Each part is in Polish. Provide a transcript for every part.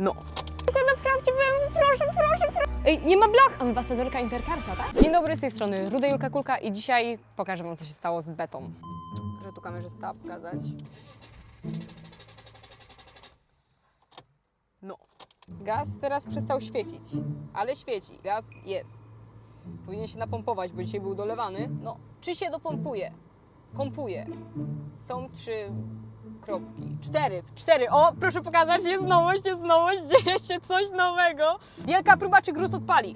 No. Tylko naprawdę byłem, proszę, proszę, proszę. Ej, nie ma blach! Ambasadorka Intercarsa, tak? Dzień dobry, z tej strony Ruda Julka Kulka i dzisiaj pokażę wam, co się stało z betą. Proszę tu kamerzysta pokazać. No. Gaz teraz przestał świecić, ale świeci. Gaz jest. Powinien się napompować, bo dzisiaj był dolewany. No, czy się dopompuje? Pompuje. Są trzy kropki. Cztery, cztery. O, proszę pokazać, jest nowość, jest nowość, dzieje się coś nowego. Wielka próba, czy gruz odpali?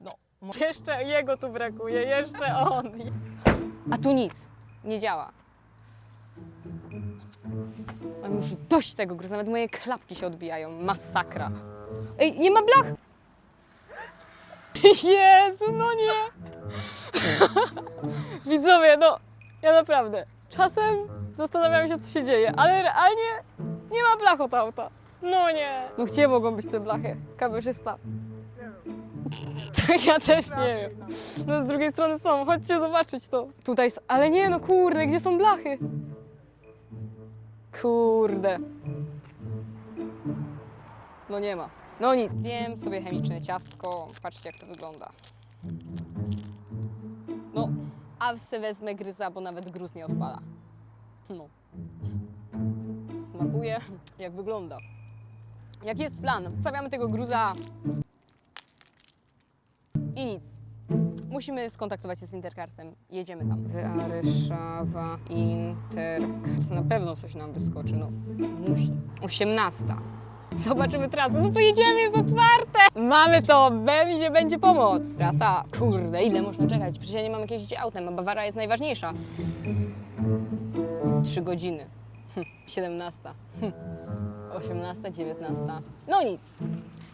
No, jeszcze jego tu brakuje, jeszcze on. A tu nic, nie działa. Mam już dość tego gruzu, nawet moje klapki się odbijają. Masakra. Ej, nie ma blach! Jezu, no nie! Widzowie, no, ja naprawdę, czasem zastanawiam się, co się dzieje, ale realnie nie ma blach auta. No nie. No gdzie mogą być te blachy? Kamerzysta. Tak ja też nie wiem. No z drugiej strony są, chodźcie zobaczyć to. Tutaj, s- ale nie, no kurde, gdzie są blachy? Kurde. No nie ma. No nic. Zjem sobie chemiczne ciastko. Patrzcie jak to wygląda. A se wezmę gryza, bo nawet gruz nie odpala. No. Smakuje jak wygląda. Jaki jest plan? Wstawiamy tego gruza i nic. Musimy skontaktować się z Intercarsem. Jedziemy tam. Warszawa, Intercars. Na pewno coś nam wyskoczy, no. Musi. 18. Zobaczymy trasę. No to jedziemy, jest otwarte! Mamy to! Bewi, gdzie będzie pomoc. Trasa. Kurde, ile można czekać? Przecież ja nie mam jakieś jeździć autem, a Bawara jest najważniejsza. Trzy godziny. Hm, 17. Hm, 18, 19. No nic.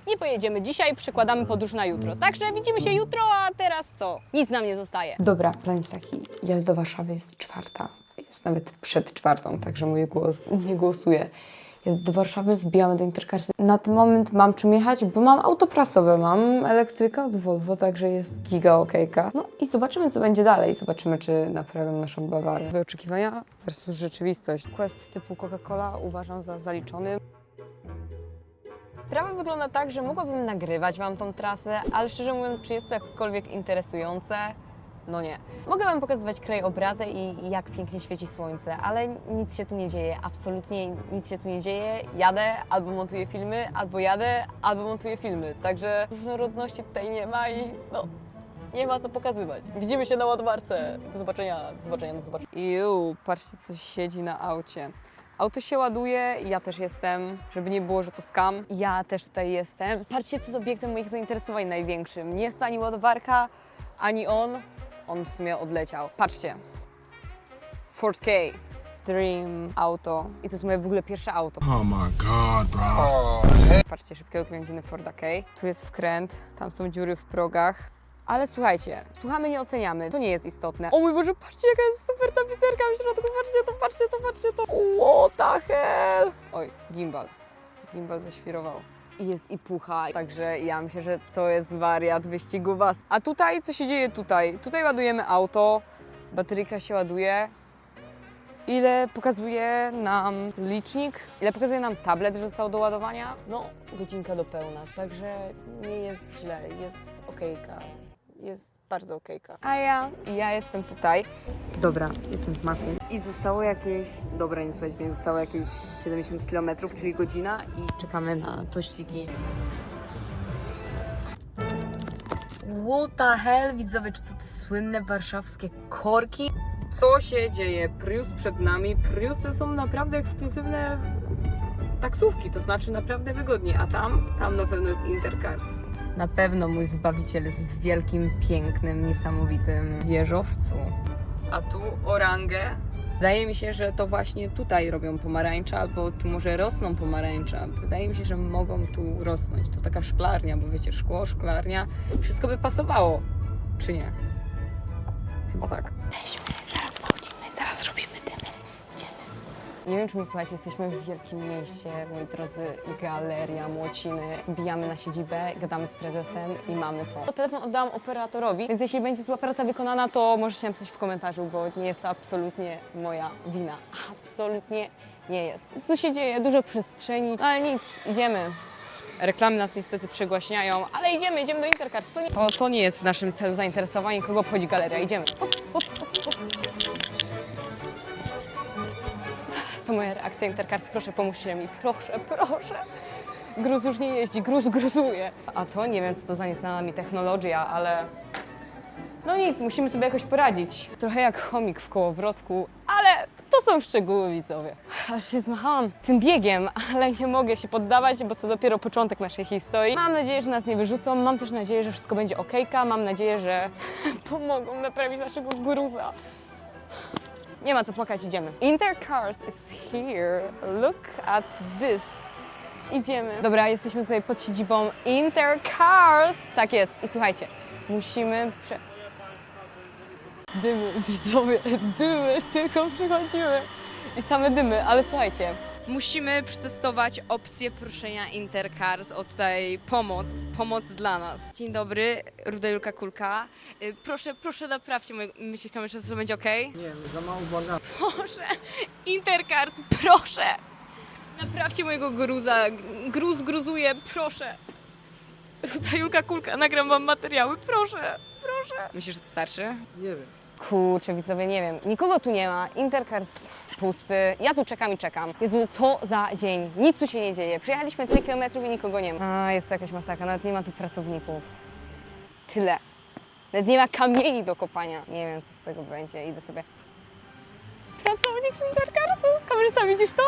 Nie pojedziemy dzisiaj, przekładamy podróż na jutro. Także widzimy się jutro, a teraz co? Nic nam nie zostaje. Dobra, plan jest taki. Jadę do Warszawy, jest czwarta. Jest nawet przed czwartą, także mój głos nie głosuje. Do Warszawy, wbijamy do Intercarsy. Na ten moment mam czym jechać, bo mam auto prasowe, mam elektryka od Volvo, także jest giga okejka. No i zobaczymy, co będzie dalej. Zobaczymy, czy naprawiam naszą Bawarę. Oczekiwania versus rzeczywistość. Quest typu Coca-Cola uważam za zaliczony. Sprawa wygląda tak, że mogłabym nagrywać Wam tą trasę, ale szczerze mówiąc, czy jest to jakkolwiek interesujące? No nie. Mogę Wam pokazywać krajobrazy i jak pięknie świeci słońce, ale nic się tu nie dzieje, absolutnie nic się tu nie dzieje. Jadę, albo montuję filmy, albo jadę, albo montuję filmy. Także różnorodności tutaj nie ma i no, nie ma co pokazywać. Widzimy się na ładowarce. Do zobaczenia, do zobaczenia, do zobaczenia. Iu, patrzcie, co siedzi na aucie. Auto się ładuje, ja też jestem, żeby nie było, że to skam. Ja też tutaj jestem. Patrzcie, co jest obiektem moich zainteresowań największym. Nie jest to ani ładowarka, ani on. On w sumie odleciał. Patrzcie. Ford K. Dream auto. I to jest moje w ogóle pierwsze auto. Oh my god, bro. Patrzcie, szybkie odkręciny Forda K. Tu jest wkręt, tam są dziury w progach. Ale słuchajcie, słuchamy, nie oceniamy. To nie jest istotne. O mój Boże, patrzcie, jaka jest super tapicerka w środku. Patrzcie to, patrzcie to, patrzcie to. What the hell? Oj, gimbal. Gimbal zaświrował. I Jest i pucha, także ja myślę, że to jest wariat wyścigu was. A tutaj, co się dzieje tutaj? Tutaj ładujemy auto, bateryka się ładuje. Ile pokazuje nam licznik? Ile pokazuje nam tablet, że został do ładowania? No, godzinka do pełna, także nie jest źle, jest okejka. Jest bardzo okejka. A ja, ja jestem tutaj. Dobra, jestem w maku. I zostało jakieś, dobra, nie słuchajcie, nie zostało jakieś 70 km, czyli godzina i czekamy na tościki. What the hell, widzowie, czy to te słynne warszawskie korki? Co się dzieje? Prius przed nami. Prius to są naprawdę ekskluzywne taksówki, to znaczy naprawdę wygodnie, a tam, tam na pewno jest Intercars. Na pewno mój wybawiciel jest w wielkim, pięknym, niesamowitym wieżowcu. A tu orangę. Wydaje mi się, że to właśnie tutaj robią pomarańcza, albo tu może rosną pomarańcza. Wydaje mi się, że mogą tu rosnąć. To taka szklarnia, bo wiecie, szkło, szklarnia, wszystko by pasowało. Czy nie? Chyba tak. Nie wiem, czy mnie słuchacie, jesteśmy w wielkim mieście, moi drodzy, Galeria Młociny. Wbijamy na siedzibę, gadamy z prezesem i mamy to. Telefon oddałam operatorowi, więc jeśli będzie zła praca wykonana, to możecie napisać w komentarzu, bo nie jest to absolutnie moja wina. Absolutnie nie jest. Co się dzieje? Dużo przestrzeni, No ale nic, idziemy. Reklamy nas niestety przegłaśniają, ale idziemy, idziemy do Intercars. To nie, to, to nie jest w naszym celu zainteresowania, kogo obchodzi galeria. Idziemy. To moja reakcja Intercars. Proszę, pomóżcie mi. Proszę, proszę. Gruz już nie jeździ, gruz gruzuje. A to nie wiem, co to za nieznana mi technologia, ale no nic, musimy sobie jakoś poradzić. Trochę jak chomik w kołowrotku, ale to są szczegóły, widzowie. Aż się zmachałam tym biegiem, ale nie mogę się poddawać, bo to dopiero początek naszej historii. Mam nadzieję, że nas nie wyrzucą, mam też nadzieję, że wszystko będzie okejka, mam nadzieję, że pomogą naprawić naszego gruza. Nie ma co płakać, idziemy. Intercars is here. Look at this. Idziemy. Dobra, jesteśmy tutaj pod siedzibą Intercars. Tak jest. I słuchajcie, musimy prze... Dymy, widzowie, dymy, tylko przychodzimy. I same dymy, ale słuchajcie. Musimy przetestować opcję proszenia Intercars o tutaj pomoc, pomoc dla nas. Dzień dobry, Ruda Julka Kulka. Y, Proszę, proszę naprawcie moje myśli kamerze, że będzie ok? Nie, za mało błagam. Proszę, Intercars, proszę. Naprawcie mojego gruza. Gruz gruzuje, proszę. Ruda Julka Kulka, nagram wam materiały, proszę, proszę. Myślisz, że to starczy? Nie wiem. Kurczę, widzowie, nie wiem. Nikogo tu nie ma. Intercars pusty. Ja tu czekam i czekam. Jezu, co za dzień. Nic tu się nie dzieje. Przyjechaliśmy tyle kilometrów i nikogo nie ma. A, jest to jakaś masakra. Nawet nie ma tu pracowników. Tyle. Nawet nie ma kamieni do kopania. Nie wiem, co z tego będzie. Idę sobie... Pracownik z Intercarsu? Kamerzysta, widzisz to?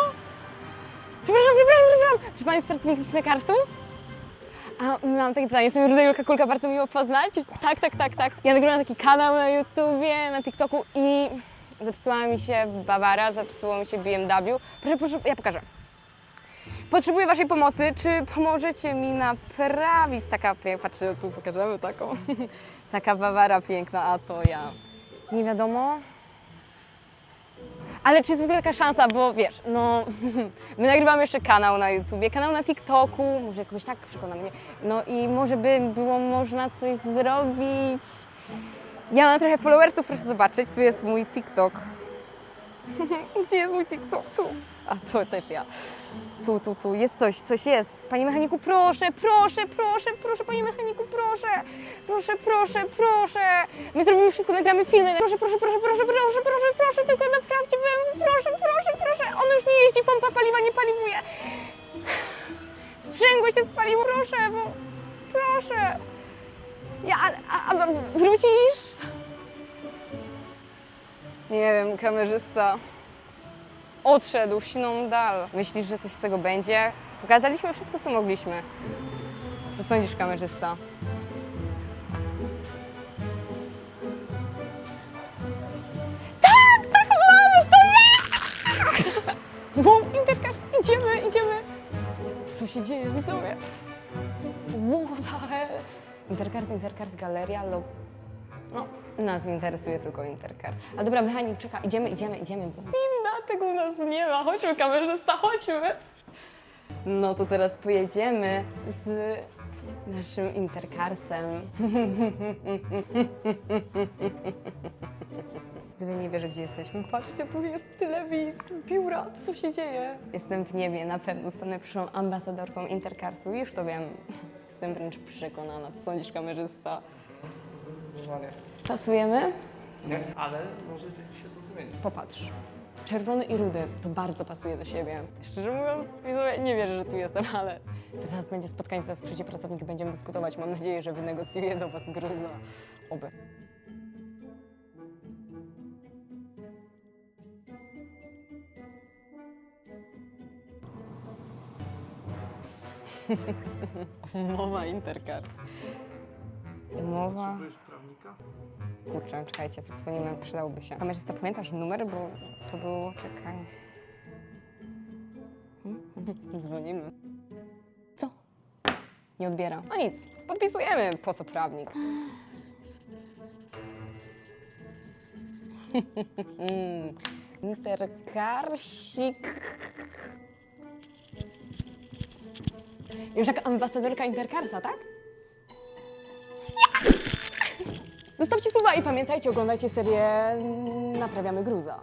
Przepraszam, przepraszam, przepraszam. Czy pan jest pracownik z Intercarsu? A mam takie pytanie, jestem Ruda Julka Kulka, bardzo miło poznać. Tak, tak, tak, tak. Ja nagrywam taki kanał na YouTubie, na TikToku i zepsuła mi się Bawara, zepsuło mi się BMW. Proszę, proszę, ja pokażę. Potrzebuję Waszej pomocy. Czy pomożecie mi naprawić taka, pie- patrzcie, tu pokażemy taką, taka Bawara piękna, a to ja. Nie wiadomo. Ale czy jest w ogóle taka szansa, bo wiesz, no my nagrywamy jeszcze kanał na YouTubie, kanał na TikToku, może jakoś tak przekonamy, nie? No i może by było można coś zrobić. Ja mam trochę followersów, proszę zobaczyć, tu jest mój TikTok. Gdzie jest mój TikTok? Tu. A to też ja. Tu, tu, tu, jest coś, coś jest. Panie mechaniku, proszę, proszę, proszę, proszę, panie mechaniku, proszę, proszę, proszę, proszę. My zrobimy wszystko, nagramy filmy. Proszę, proszę, proszę, proszę, proszę, proszę, proszę, tylko naprawcie proszę, proszę, proszę. On już nie jeździ, pompa paliwa nie paliwoje. Sprzęgło się spaliło, proszę, bo, proszę. Ja, a, a, a wrócisz? Nie wiem, kamerzysta odszedł w siną dal. Myślisz, że coś z tego będzie? Pokazaliśmy wszystko, co mogliśmy. Co sądzisz, kamerzysta? Tak, tak, mamy, to ja! Wow, Intercars, idziemy, idziemy. Co się dzieje, widzowie? What the hell? Intercars, Intercars, galeria, lo... No, nas interesuje tylko Intercars. A dobra, mechanik czeka, idziemy, idziemy, idziemy. Bo... Tego u nas nie ma. Chodźmy, kamerzysta, chodźmy. No to teraz pojedziemy z naszym Intercarsem. Widzowie nie wierzę, gdzie jesteśmy. Patrzcie, tu jest tyle biura. Co się dzieje? Jestem w niebie, na pewno stanę przyszłą ambasadorką Intercarsu. Już to wiem. Jestem wręcz przekonana. Co sądzisz, kamerzysta? Zdecydowanie. Pasujemy? Nie, ale może się to zmienić. Popatrz. Czerwony i rudy to bardzo pasuje do siebie. Szczerze mówiąc, widzowie, nie wierzę, że tu jestem, ale zaraz będzie spotkanie, zaraz przyjdzie pracownik i będziemy dyskutować. Mam nadzieję, że wynegocjuję do Was gruza. Oby. Umowa Intercars. Umowa... Potrzebujesz prawnika? Kurczę, czekajcie, zadzwonimy, przydałby się. Kamerzysta, pamiętasz numer, bo to było, czekaj. Hmm? Dzwonimy. Co? Nie odbiera. No nic, podpisujemy. Po co prawnik? Interkarsik. Już jak ambasadorka Interkarsa, tak? Zostawcie suba i pamiętajcie, oglądajcie serię Naprawiamy Gruza.